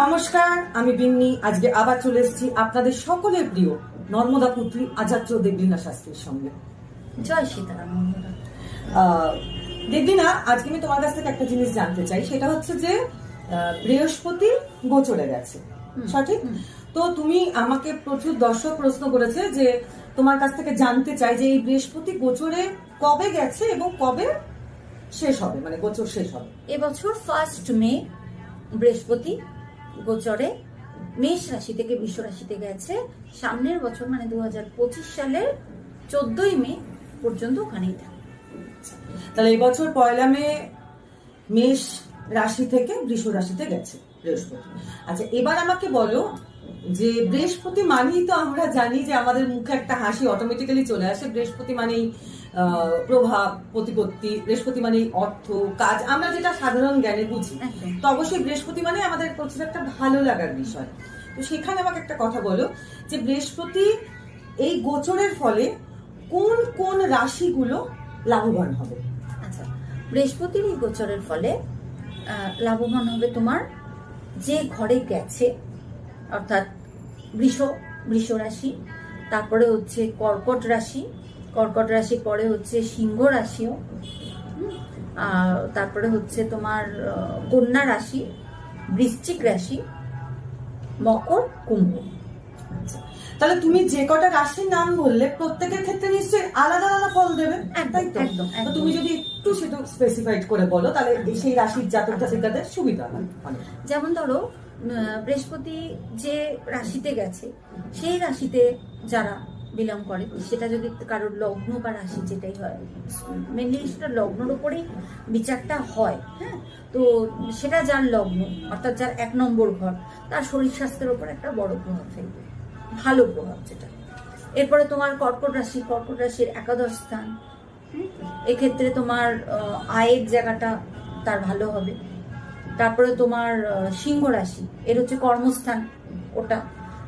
নমস্কার আমি বিন্নি। আজকে আবার চলে এসেছি আপনাদের সকলের প্রিয় নর্মদা পুত্রী আচার্য দেবলীনা শাস্ত্রীর সঙ্গে। জয় সীতারাম দেবলীনা আজকে আমি তোমার কাছ থেকে একটা জিনিস জানতে চাই। সেটা হচ্ছে যে বৃহস্পতি গোচরে গেছে। সঠিক? তো তুমি আমাকে প্রচুর দর্শক প্রশ্ন করেছে যে তোমার কাছ থেকে জানতে চাই যে এই বৃহস্পতি গোচরে কবে গেছে এবং কবে শেষ হবে? মানে গোচর শেষ হবে। এবছর ফার্স্ট মে বৃহস্পতি গোচরে মেষ রাশি থেকে বিশ্ব রাশিতে গেছে সামনের বছর মানে দু হাজার পঁচিশ সালের চোদ্দই মে পর্যন্ত ওখানেই থাকবে তাহলে এবছর পয়লা মে মেষ রাশি থেকে বৃষ রাশিতে গেছে। বৃহস্পতি। আচ্ছা এবার আমাকে বলো যে বৃহস্পতি মানেই তো আমরা জানি যে আমাদের মুখে একটা হাসি অটোমেটিক্যালি চলে আসে। বৃহস্পতি মানেই প্রভাব প্রতিপত্তি বৃহস্পতি মানেই অর্থ কাজ। আমরা যেটা সাধারণ জ্ঞানে বুঝি তো অবশ্যই বৃহস্পতি মানে আমাদের প্রচুর একটা ভালো লাগার বিষয়। তো সেখানে আমাকে একটা কথা বলো যে বৃহস্পতি এই গোচরের ফলে কোন কোন রাশিগুলো লাভবান হবে? আচ্ছা বৃহস্পতির এই গোচরের ফলে লাভবান হবে তোমার যে ঘরে গেছে অর্থাৎ বৃষ বৃষ রাশি তারপরে হচ্ছে কর্কট রাশি কর্কট রাশির পরে হচ্ছে সিংহ রাশিও আর তারপরে হচ্ছে তোমার কন্যা রাশি বৃশ্চিক রাশি মকর কুম্ভ। আচ্ছা। তাহলে তুমি যে কটা রাশির নাম বললে প্রত্যেকের ক্ষেত্রে নিশ্চয়ই আলাদা আলাদা ফল দেবে একদম, একদম, তুমি যদি একটু সেটা স্পেসিফাইড করে বলো তাহলে সেই রাশির জাতক জাতিকাদের সুবিধা হয়। যেমন ধরো বৃহস্পতি যে রাশিতে গেছে, সেই রাশিতে যারা বিলং করে, সেটা যদি কারোর লগ্ন বা রাশি যেটাই হয় মেনলি সেটা লগ্নর উপরেই বিচারটা হয় হ্যাঁ? তো সেটা যার লগ্ন, অর্থাৎ যার এক নম্বর ঘর, তার শরীর স্বাস্থ্যের উপর একটা বড় প্রভাব ফেলবে, ভালো প্রভাব যেটা। এরপরে তোমার কর্কট রাশি, কর্কট রাশির একাদশ স্থান এক্ষেত্রে তোমার আয়ের জায়গাটা তার ভালো হবে। তারপরে তোমার সিংহ রাশি, এর হচ্ছে কর্মস্থান ওটা।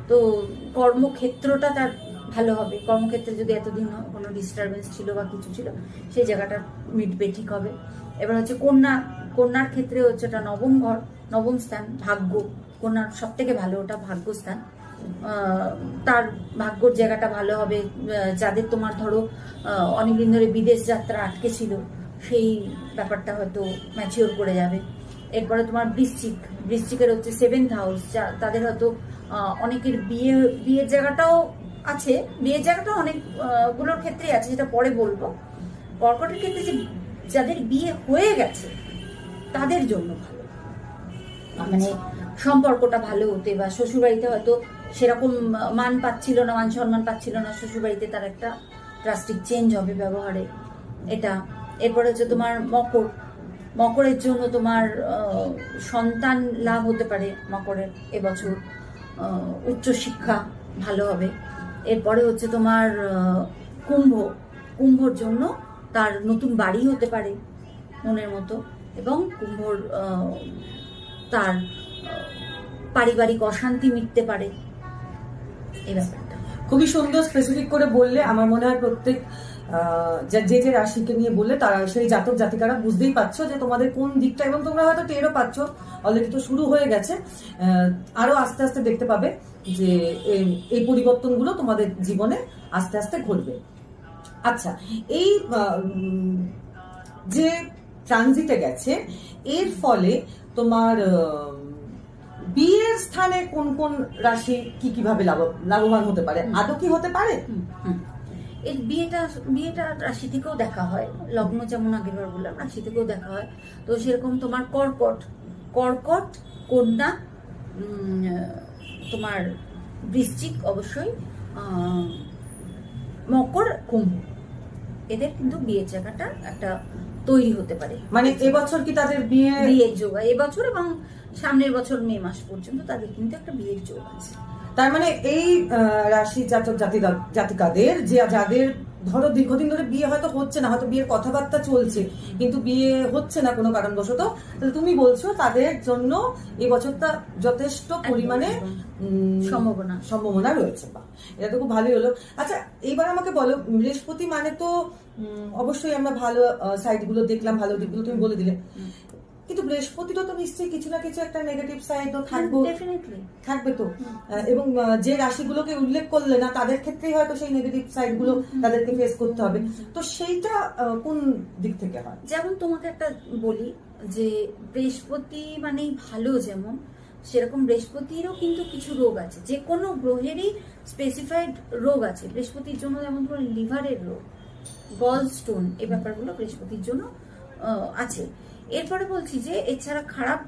তো কর্মক্ষেত্রটা তার ভালো হবে। কর্মক্ষেত্রে যদি এতদিন কোনো ডিস্টারবেন্স ছিল বা কিছু ছিল, সেই জায়গাটা মিটবে, ঠিক হবে। এবার হচ্ছে কন্যা, কন্যার ক্ষেত্রে হচ্ছে ওটা নবম ঘর, নবম স্থান, ভাগ্য। কন্যার সব থেকে ভালো ওটা ভাগ্যস্থান। তার ভাগ্যর জায়গাটা ভালো হবে। যাদের তোমার ধরো অনেকদিন ধরে বিদেশ যাত্রা আটকে ছিল, সেই ব্যাপারটা হয়তো ম্যাচিওর করে যাবে। এরপরে তোমার বৃশ্চিক বৃশ্চিকের হচ্ছে সেভেন্থ হাউস যা তাদের হয়তো অনেকের বিয়ে বিয়ের জায়গাটাও আছে বিয়ের জায়গাটা অনেক আহ, গুলোর ক্ষেত্রেই আছে যেটা পরে বলব। কর্কটের ক্ষেত্রে যে যাদের বিয়ে হয়ে গেছে তাদের জন্য ভালো। মানে সম্পর্কটা ভালো হতে বা শ্বশুরবাড়িতে হয়তো সেরকম মান পাচ্ছিল না মান সম্মান পাচ্ছিল না শ্বশুরবাড়িতে তার একটা ড্রাস্টিক চেঞ্জ হবে ব্যবহারে। এটা এরপরে হচ্ছে তোমার মকর। মকরের জন্য তোমার সন্তান লাভ হতে পারে মকরের এবছর। উচ্চশিক্ষা ভালো হবে। এরপরে হচ্ছে তোমার কুম্ভ। কুম্ভর জন্য তার নতুন বাড়ি হতে পারে মনের মতো এবং কুম্ভর তার পারিবারিক অশান্তি মিটতে পারে। এই ব্যাপারটা। খুবই সুন্দর স্পেসিফিক করে বললে আমার মনে হয় প্রত্যেক যে- যে রাশিকে নিয়ে বললে তারা সেই জাতক জাতিকারা বুঝতেই পারছ যে তোমাদের কোন দিকটা এবং তোমরা হয়তো টেরও পাচ্ছ। অলরেডি তো শুরু হয়ে গেছে। আহ, আরও আস্তে আস্তে দেখতে পাবে যে এই- পরিবর্তনগুলো তোমাদের জীবনে আস্তে আস্তে ঘটবে। আচ্ছা এই যে ট্রানজিটে গেছে এর ফলে তোমার বিয়ের স্থানে কোন কোন রাশি কি কীভাবে লাভ- লাভবান হতে পারে। আদৌ কি হতে পারে। এর বিয়েটা বিয়েটা রাশি থেকেও দেখা হয়। লগ্ন যেমন আগেরবার বললাম রাশি থেকেও দেখা হয়। তো সেরকম তোমার কর্কট কর্কট কন্যা তোমার বৃশ্চিক অবশ্যই মকর কুম্ভ। এদের কিন্তু বিয়ের জায়গাটা একটা তৈরি হতে পারে। মানে এবছর কি তাদের বিয়ে বিয়ের যোগ এবছর এবং সামনের বছর মে মাস পর্যন্ত তাদের কিন্তু একটা বিয়ের যোগ আছে। তার মানে এই রাশি জাতক জাতিকা- জাতিকাদের যে যাদের ধরো দীর্ঘদিন ধরে বিয়ে হয়তো হচ্ছে না হয়তো বিয়ের কথাবার্তা চলছে কিন্তু বিয়ে হচ্ছে না কোনো কারণবশত তাহলে তুমি বলছো তাদের জন্য এই বছরটা যথেষ্ট পরিমাণে। সম্ভাবনা। সম্ভাবনা রয়েছে বা এটা তো খুব ভালোই হলো আচ্ছা এইবার আমাকে বলো বৃহস্পতি মানে তো অবশ্যই আমরা ভালো সাইডগুলো দেখলাম ভালো দিকগুলো তুমি বলে দিলে কিন্তু বৃহস্পতিরও তো নিশ্চয়ই কিছু না কিছু একটা নেগেটিভ সাইডও থাকবে। ডেফিনেটলি থাকবে তো। এবং যে রাশিগুলোকে উল্লেখ করলে না তাদের ক্ষেত্রেই হয়তো সেই নেগেটিভ সাইডগুলো তাদেরকে ফেস করতে হবে। তো সেইটা কোন দিক থেকে হয়? যেমন তোমাকে একটা বলি যে বৃহস্পতি মানেই ভালো যেমন সেরকম বৃহস্পতিরও কিন্তু কিছু রোগ আছে। যে কোনো গ্রহেরই স্পেসিফাইড রোগ আছে। বৃহস্পতির জন্য যেমন ধরো লিভারের রোগ গল স্টোন এই ব্যাপারগুলো বৃহস্পতির জন্য আছে। এরপরে বলছি যে এছাড়া খারাপ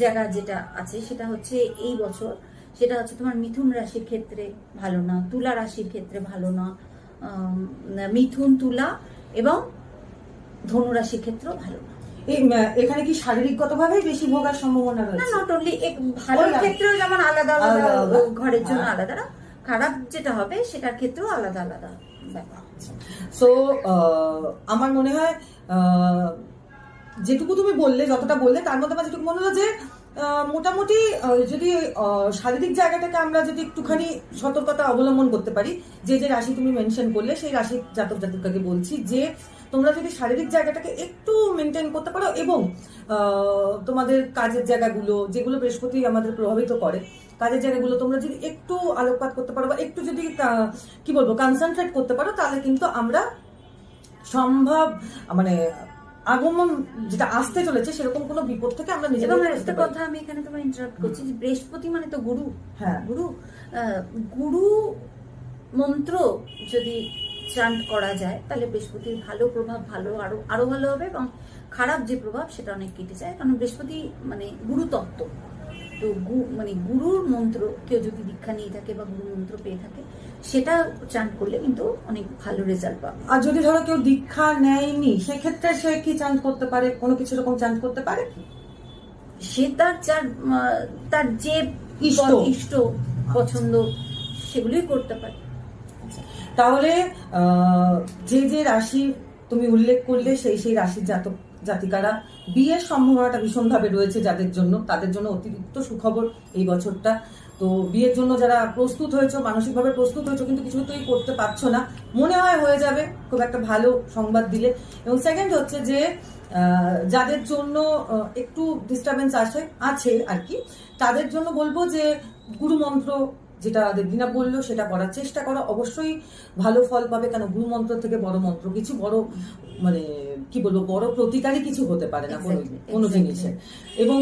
জায়গা যেটা আছে সেটা হচ্ছে এই বছর সেটা হচ্ছে তোমার মিথুন রাশির ক্ষেত্রে ভালো না তুলা রাশির ক্ষেত্রে ভালো না মিথুন তুলা এবং ধনু রাশির ক্ষেত্রেও ভালো না এখানে কি শারীরিকগত ভাবেই বেশি ভোগার সম্ভাবনা না নট অনলি ভালো ক্ষেত্রেও যেমন আলাদা আলাদা। ঘরের জন্য হ্যাঁ। আলাদা খারাপ যেটা হবে সেটার ক্ষেত্রেও আলাদা আলাদা ব্যাপার সো আমার মনে হয় যেটুকু তুমি বললে, যতটা বললে, তার মধ্যে আমার যেটুকু মনে হলো যে মোটামুটি যদি শারীরিক জায়গাটাকে আমরা যদি একটুখানি সতর্কতা অবলম্বন করতে পারি, যে যে রাশি তুমি মেনশন করলে, সেই রাশি জাতক জাতিকাকে বলছি যে, তোমরা যদি শারীরিক জায়গাটাকে একটু মেনটেন করতে পারো এবং তোমাদের কাজের জায়গাগুলো, যেগুলো বৃহস্পতি আমাদের প্রভাবিত করে, কাজের জায়গাগুলো তোমরা যদি একটু আলোকপাত করতে পারো বা একটু যদি কি বলব কনসেন্ট্রেট করতে পারো, তাহলে কিন্তু আমরা সম্ভব মানে আগমন যেটা আসতে চলেছে সেরকম কোনো বিপদ থেকে আমরা এবং নিজেদের একটা কথা আমি এখানে তোমার ইন্টারাপ্ট করছি যে বৃহস্পতি মানে তো গুরু। হ্যাঁ। গুরু আহ, গুরু মন্ত্র যদি চান্ট করা যায় তাহলে বৃহস্পতির ভালো প্রভাব ভালো আরও আরও ভালো হবে এবং খারাপ যে প্রভাব সেটা অনেক কেটে যায়। কারণ বৃহস্পতি মানে গুরু তত্ত্ব তো গু- মানে গুরুর মন্ত্র কেউ যদি দীক্ষা নিয়ে থাকে বা গুরু মন্ত্র পেয়ে থাকে সেটা চান্ট করলে কিন্তু অনেক ভালো রেজাল্ট পাবে। আর যদি ধরো কেউ দীক্ষা নেয়নি সেক্ষেত্রে সে কি চান্স করতে পারে? কোনো কিছু রকম চান্স করতে পারে কি? সে তার আহ, তার যে ইষ্ট। পছন্দ সেগুলোই করতে পারে। তাহলে আহ, যে যে রাশি তুমি উল্লেখ করলে সেই সেই রাশির জাতক জাতিকারা বিয়ের সম্ভাবনাটা ভীষণভাবে রয়েছে যাদের জন্য, তাদের জন্য অতিরিক্ত সুখবর এই বছরটা। তো বিয়ের জন্য যারা প্রস্তুত হয়েছে, মানসিকভাবে প্রস্তুত হয়েছে, কিন্তু কিছুতেই করতে পারছ না। মনে হয় হয়ে যাবে, খুব একটা ভালো সংবাদ দিলে। এবং সেকেন্ড হচ্ছে যে যাদের জন্য একটু ডিস্টারবেন্স আসে, আছে আর কি, তাদের জন্য বলব যে, গুরুমন্ত্র যেটা দেবদিনা বলল সেটা করার চেষ্টা করো। অবশ্যই ভালো ফল পাবে কেন গুরুমন্ত্র থেকে বড় মন্ত্র কিছু বড় মানে কি বলব বড় প্রতিকারী কিছু হতে পারে না কোনো কোনো জিনিসের এবং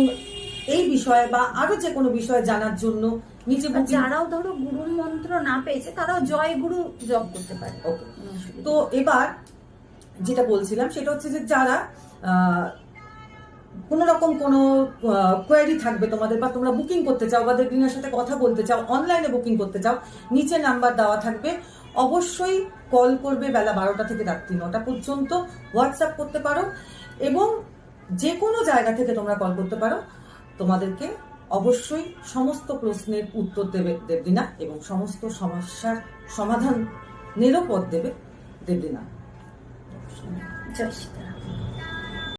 এই বিষয়ে বা আরও যে কোনো বিষয়ে জানার জন্য নিচে booking- যারাও ধরো গুরু মন্ত্র না পেয়েছে তারাও জয় গুরু জপ করতে পারে। তো এবার যেটা বলছিলাম সেটা হচ্ছে যে যারা আহ, কোনো রকম কোনো কোয়ারি থাকবে তোমাদের, বা তোমরা বুকিং করতে চাও, বা দেবদিনের সাথে কথা বলতে চাও অনলাইনে বুকিং করতে চাও, নিচে নাম্বার দেওয়া থাকবে। অবশ্যই কল করবে বেলা বারোটা থেকে রাত্রি নটা পর্যন্ত হোয়াটসঅ্যাপ করতে পারো এবং যে কোনো জায়গা থেকে তোমরা কল করতে পারো, তোমাদেরকে অবশ্যই সমস্ত প্রশ্নের উত্তর দেবে দেবদিনা এবং সমস্ত সমস্যার সমাধান নিরাপদ দেবে দেবদিনা জয়